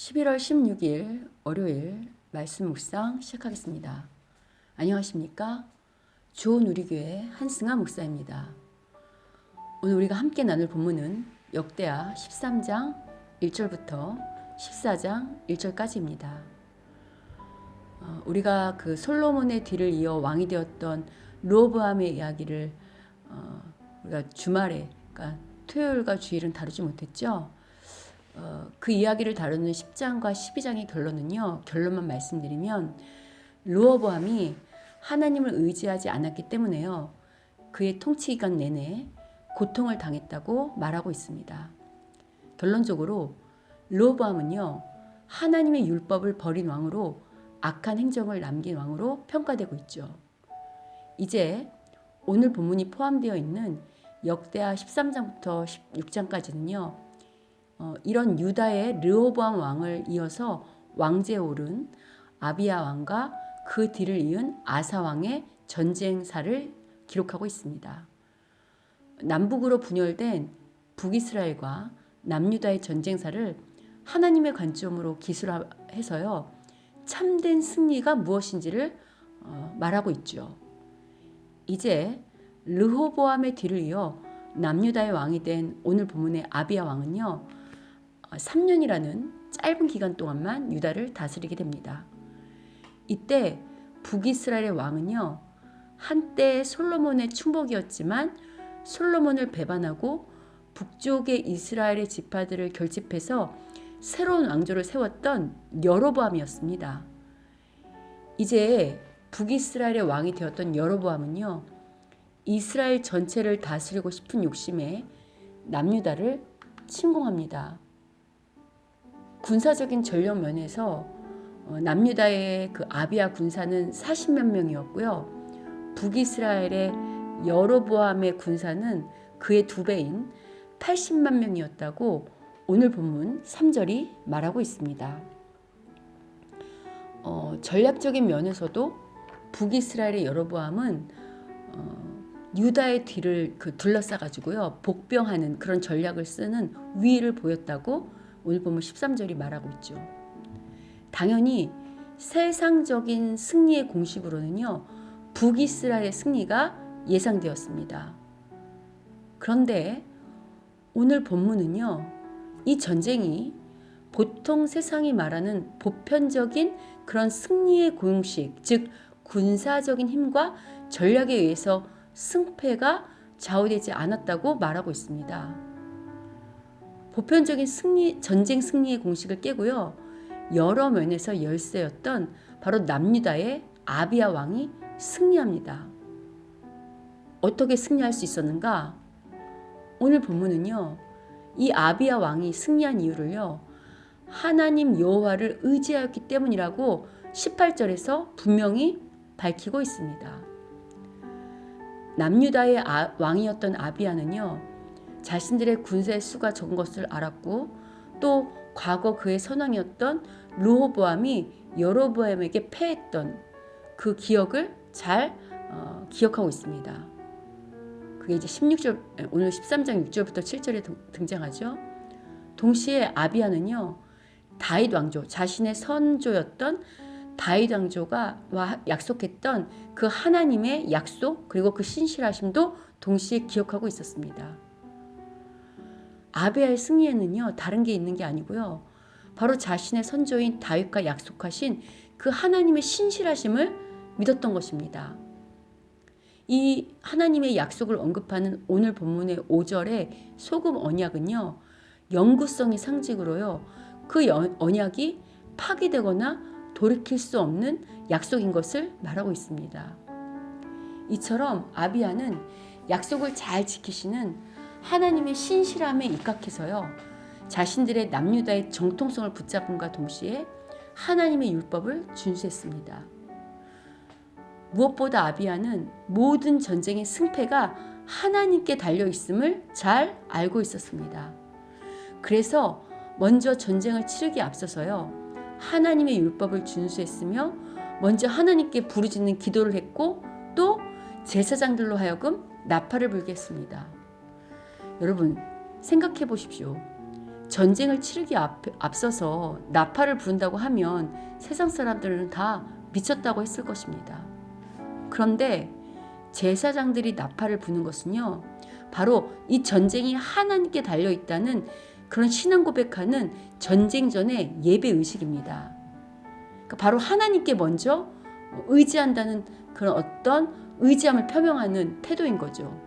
11월 16일 월요일 말씀 묵상 시작하겠습니다. 안녕하십니까? 좋은 우리 교회 한승아 목사입니다. 오늘 우리가 함께 나눌 본문은 역대하 13장 1절부터 14장 1절까지입니다. 어, 우리가 그 솔로몬의 뒤를 이어 왕이 되었던 로보암의 이야기를 어, 우리가 주말에 그러니까 토요일과 주일은 다루지 못했죠. 어, 그 이야기를 다루는 10장과 12장의 결론은요. 결론만 말씀드리면 루어보암이 하나님을 의지하지 않았기 때문에요. 그의 통치 기간 내내 고통을 당했다고 말하고 있습니다. 결론적으로 루어보암은요. 하나님의 율법을 버린 왕으로 악한 행정을 남긴 왕으로 평가되고 있죠. 이제 오늘 본문이 포함되어 있는 역대하 13장부터 16장까지는요. 어, 이런 유다의 르호보암 왕을 이어서 왕제에 오른 아비야 왕과 그 뒤를 이은 아사 왕의 전쟁사를 기록하고 있습니다. 남북으로 분열된 북이스라엘과 남유다의 전쟁사를 하나님의 관점으로 기술해서요 참된 승리가 무엇인지를 어, 말하고 있죠. 이제 르호보암의 뒤를 이어 남유다의 왕이 된 오늘 본문의 아비야 왕은요 3년이라는 짧은 기간 동안만 유다를 다스리게 됩니다. 이때 북이스라엘의 왕은요 한때 솔로몬의 충복이었지만 솔로몬을 배반하고 북쪽의 이스라엘의 지파들을 결집해서 새로운 왕조를 세웠던 여로보암이었습니다. 이제 북이스라엘의 왕이 되었던 여로보암은요 이스라엘 전체를 다스리고 싶은 욕심에 남유다를 침공합니다. 군사적인 전력 면에서 어, 남유다의 그 아비아 군사는 40몇 명이었고요. 북이스라엘의 여로보암의 군사는 그의 두 배인 80만 명이었다고 오늘 본문 3절이 말하고 있습니다. 어, 전략적인 면에서도 북이스라엘의 여로보암은 어, 유다의 뒤를 그 둘러싸 가지고요 복병하는 그런 전략을 쓰는 위를 보였다고 오늘 보면 13절이 말하고 있죠. 당연히 세상적인 승리의 공식으로는요 북이스라엘의 승리가 예상되었습니다. 그런데 오늘 본문은요 이 전쟁이 보통 세상이 말하는 보편적인 그런 승리의 공식, 즉 군사적인 힘과 전략에 의해서 승패가 좌우되지 않았다고 말하고 있습니다. 보편적인 승리, 전쟁 승리의 공식을 깨고요. 여러 면에서 열세였던 바로 남유다의 아비아 왕이 승리합니다. 어떻게 승리할 수 있었는가? 오늘 본문은요. 이 아비아 왕이 승리한 이유를요. 하나님 여호와를 의지하였기 때문이라고 18절에서 분명히 밝히고 있습니다. 남유다의 아, 왕이었던 아비아는요. 자신들의 군사의 수가 적은 것을 알았고 또 과거 그의 선왕이었던 르호보암이 여로보암에게 패했던 그 기억을 잘 어, 기억하고 있습니다. 그게 이제 16절 오늘 13장 6절부터 7절에 등장하죠. 동시에 아비아는요. 다윗 왕조 자신의 선조였던 다윗 왕조가 약속했던 그 하나님의 약속 그리고 그 신실하심도 동시에 기억하고 있었습니다. 아베아의 승리에는요 다른 게 있는 게 아니고요 바로 자신의 선조인 다윗과 약속하신 그 하나님의 신실하심을 믿었던 것입니다. 이 하나님의 약속을 언급하는 오늘 본문의 5절의 소금 언약은요 영구성의 상징으로요 그 언약이 파기되거나 돌이킬 수 없는 약속인 것을 말하고 있습니다. 이처럼 아비아는 약속을 잘 지키시는 하나님의 신실함에 입각해서요. 자신들의 남유다의 정통성을 붙잡음과 동시에 하나님의 율법을 준수했습니다. 무엇보다 아비아는 모든 전쟁의 승패가 하나님께 달려 있음을 잘 알고 있었습니다. 그래서 먼저 전쟁을 치르기 앞서서요. 하나님의 율법을 준수했으며 먼저 하나님께 부르짖는 기도를 했고 또 제사장들로 하여금 나팔을 불게 했습니다. 여러분 생각해 보십시오. 전쟁을 치르기 앞, 앞서서 나팔을 부른다고 하면 세상 사람들은 다 미쳤다고 했을 것입니다. 그런데 제사장들이 나팔을 부는 것은요, 바로 이 전쟁이 하나님께 달려 있다는 그런 신앙 고백하는 전쟁 전의 예배 의식입니다. 그러니까 바로 하나님께 먼저 의지한다는 그런 어떤 의지함을 표명하는 태도인 거죠.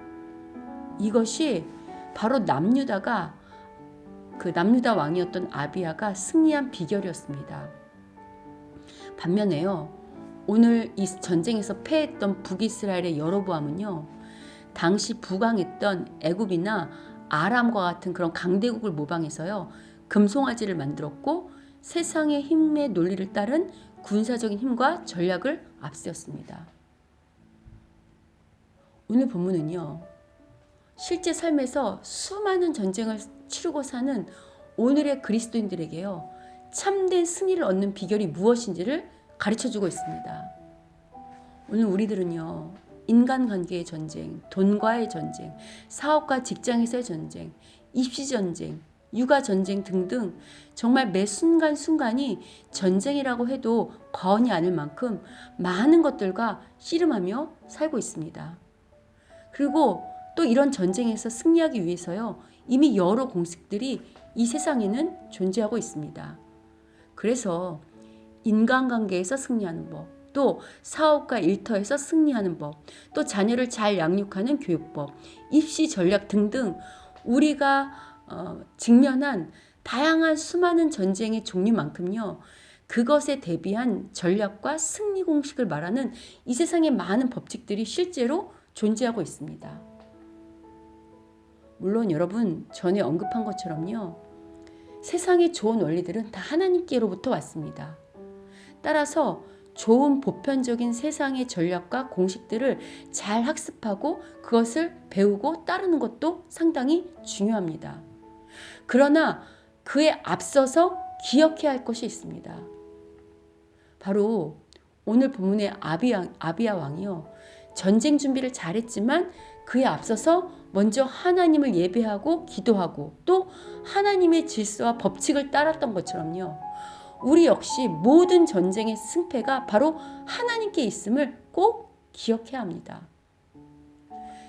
이것이 바로 남유다가 그 남유다 왕이었던 아비야가 승리한 비결이었습니다. 반면에요. 오늘 이 전쟁에서 패했던 북이스라엘의 여로보암은요. 당시 부강했던 애굽이나 아람과 같은 그런 강대국을 모방해서요. 금송아지를 만들었고 세상의 힘의 논리를 따른 군사적인 힘과 전략을 앞세웠습니다. 오늘 본문은요. 실제 삶에서 수많은 전쟁을 치르고 사는 오늘의 그리스도인들에게요. 참된 승리를 얻는 비결이 무엇인지를 가르쳐 주고 있습니다. 오늘 우리들은요. 인간관계의 전쟁, 돈과의 전쟁, 사업과 직장에서의 전쟁, 입시 전쟁, 육아 전쟁 등등 정말 매 순간순간이 전쟁이라고 해도 과언이 아닐 만큼 많은 것들과 씨름하며 살고 있습니다. 그리고 또 이런 전쟁에서 승리하기 위해서요. 이미 여러 공식들이 이 세상에는 존재하고 있습니다. 그래서 인간관계에서 승리하는 법, 또 사업과 일터에서 승리하는 법, 또 자녀를 잘 양육하는 교육법, 입시 전략 등등 우리가 어, 직면한 다양한 수많은 전쟁의 종류만큼요. 그것에 대비한 전략과 승리 공식을 말하는 이 세상의 많은 법칙들이 실제로 존재하고 있습니다. 물론 여러분 전에 언급한 것처럼요. 세상의 좋은 원리들은 다 하나님께로부터 왔습니다. 따라서 좋은 보편적인 세상의 전략과 공식들을 잘 학습하고 그것을 배우고 따르는 것도 상당히 중요합니다. 그러나 그에 앞서서 기억해야 할 것이 있습니다. 바로 오늘 본문의 아비야, 아비야 왕이요. 전쟁 준비를 잘했지만 그에 앞서서 먼저 하나님을 예배하고 기도하고 또 하나님의 질서와 법칙을 따랐던 것처럼요. 우리 역시 모든 전쟁의 승패가 바로 하나님께 있음을 꼭 기억해야 합니다.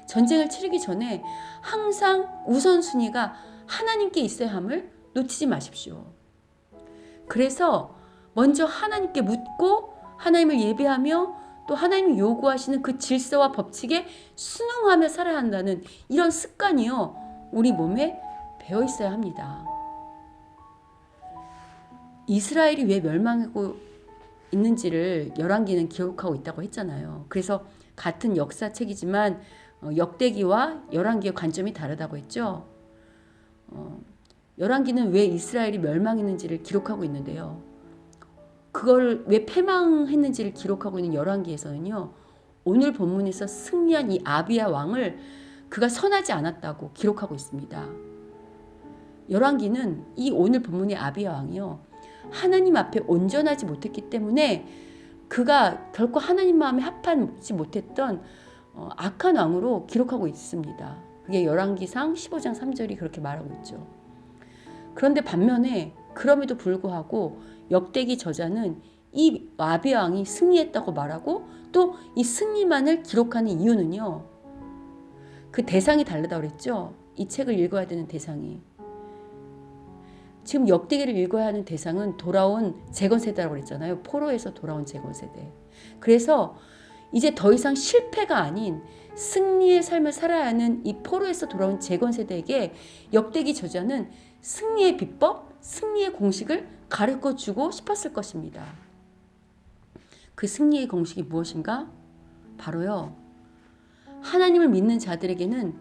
전쟁을 치르기 전에 항상 우선순위가 하나님께 있어야 함을 놓치지 마십시오. 그래서 먼저 하나님께 묻고 하나님을 예배하며 또 하나님이 요구하시는 그 질서와 법칙에 순응하며 살아야 한다는 이런 습관이요. 우리 몸에 배어 있어야 합니다. 이스라엘이 왜 멸망하고 있는지를 열왕기는 기록하고 있다고 했잖아요. 그래서 같은 역사책이지만 어, 역대기와 열왕기의 관점이 다르다고 했죠. 어, 열왕기는 왜 이스라엘이 멸망했는지를 기록하고 있는데요. 그걸 왜 패망했는지를 기록하고 있는 열왕기에서는요. 오늘 본문에서 승리한 이 아비야 왕을 그가 선하지 않았다고 기록하고 있습니다. 열왕기는 이 오늘 본문의 아비야 왕이요. 하나님 앞에 온전하지 못했기 때문에 그가 결코 하나님 마음에 합하지 못했던 어, 악한 왕으로 기록하고 있습니다. 그게 열왕기상 15장 3절이 그렇게 말하고 있죠. 그런데 반면에 그럼에도 불구하고 역대기 저자는 이 아비 왕이 승리했다고 말하고 또 이 승리만을 기록하는 이유는요. 그 대상이 다르다고 그랬죠. 이 책을 읽어야 되는 대상이. 지금 역대기를 읽어야 하는 대상은 돌아온 재건 세대라고 그랬잖아요. 포로에서 돌아온 재건 세대. 그래서 이제 더 이상 실패가 아닌 승리의 삶을 살아야 하는 이 포로에서 돌아온 재건 세대에게 역대기 저자는 승리의 비법, 승리의 공식을 가르쳐 주고 싶었을 것입니다. 그 승리의 공식이 무엇인가? 바로요. 하나님을 믿는 자들에게는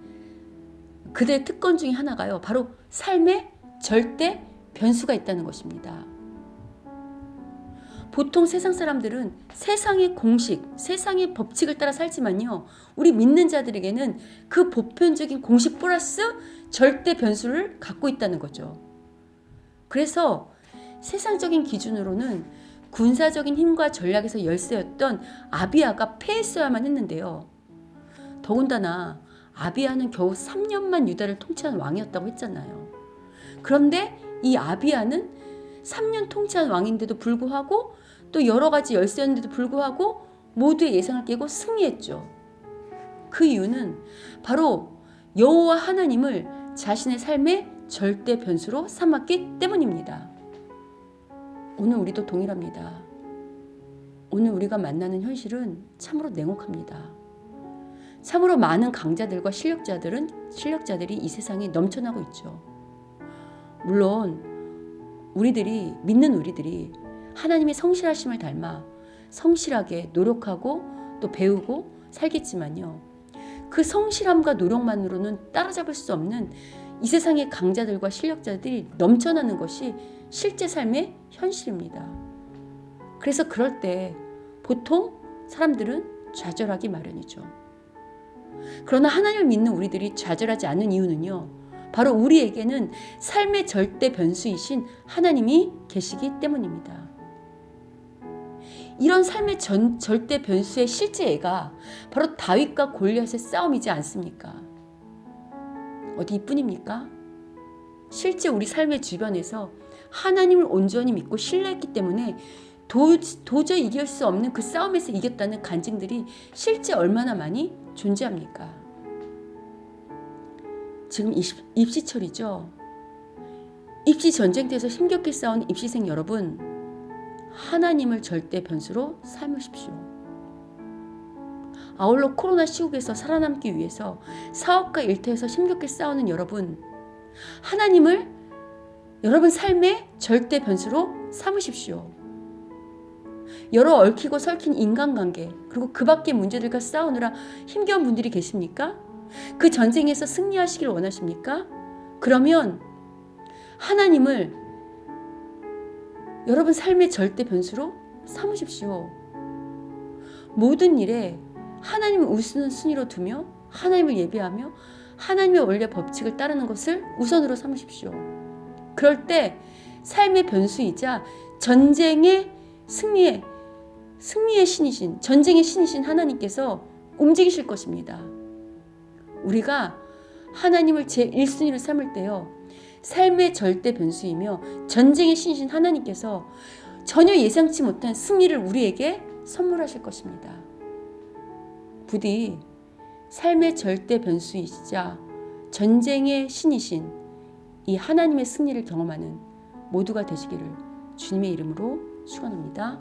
그들의 특권 중에 하나가요. 바로 삶의 절대 변수가 있다는 것입니다. 보통 세상 사람들은 세상의 공식, 세상의 법칙을 따라 살지만요. 우리 믿는 자들에게는 그 보편적인 공식 플러스 절대 변수를 갖고 있다는 거죠. 그래서 세상적인 기준으로는 군사적인 힘과 전략에서 열세였던 아비아가 패했어야만 했는데요. 더군다나 아비아는 겨우 3년만 유다를 통치한 왕이었다고 했잖아요. 그런데 이 아비아는 3년 통치한 왕인데도 불구하고 또 여러 가지 열세였는데도 불구하고 모두의 예상을 깨고 승리했죠. 그 이유는 바로 여호와 하나님을 자신의 삶의 절대 변수로 삼았기 때문입니다. 오늘 우리도 동일합니다. 오늘 우리가 만나는 현실은 참으로 냉혹합니다. 참으로 많은 강자들과 실력자들은 실력자들이 이 세상에 넘쳐나고 있죠. 물론 우리들이 믿는 우리들이 하나님의 성실하심을 닮아 성실하게 노력하고 또 배우고 살겠지만요. 그 성실함과 노력만으로는 따라잡을 수 없는 이 세상의 강자들과 실력자들이 넘쳐나는 것이 실제 삶의 현실입니다. 그래서 그럴 때 보통 사람들은 좌절하기 마련이죠. 그러나 하나님을 믿는 우리들이 좌절하지 않는 이유는요. 바로 우리에게는 삶의 절대 변수이신 하나님이 계시기 때문입니다. 이런 삶의 전, 절대 변수의 실제가 바로 다윗과 골리앗의 싸움이지 않습니까? 어디 이뿐입니까? 실제 우리 삶의 주변에서 하나님을 온전히 믿고 신뢰했기 때문에 도, 도저히 이길 수 없는 그 싸움에서 이겼다는 간증들이 실제 얼마나 많이 존재합니까? 지금 입시, 입시철이죠. 입시 전쟁터에서 힘겹게 싸운 입시생 여러분, 하나님을 절대 변수로 삼으십시오. 아울러 코로나 시국에서 살아남기 위해서 사업과 일터에서 힘겹게 싸우는 여러분, 하나님을 여러분 삶의 절대 변수로 삼으십시오. 여러 얽히고 설킨 인간관계, 그리고 그 밖의 문제들과 싸우느라 힘겨운 분들이 계십니까? 그 전쟁에서 승리하시길 원하십니까? 그러면 하나님을 여러분 삶의 절대 변수로 삼으십시오. 모든 일에 하나님을 우선 순위로 두며 하나님을 예배하며 하나님의 원래 법칙을 따르는 것을 우선으로 삼으십시오. 그럴 때 삶의 변수이자 전쟁의 승리의 승리의 신이신 전쟁의 신이신 하나님께서 움직이실 것입니다. 우리가 하나님을 제 1순위로 삼을 때요. 삶의 절대 변수이며 전쟁의 신이신 하나님께서 전혀 예상치 못한 승리를 우리에게 선물하실 것입니다. 부디 삶의 절대 변수이시자 전쟁의 신이신 이 하나님의 승리를 경험하는 모두가 되시기를 주님의 이름으로 축원합니다.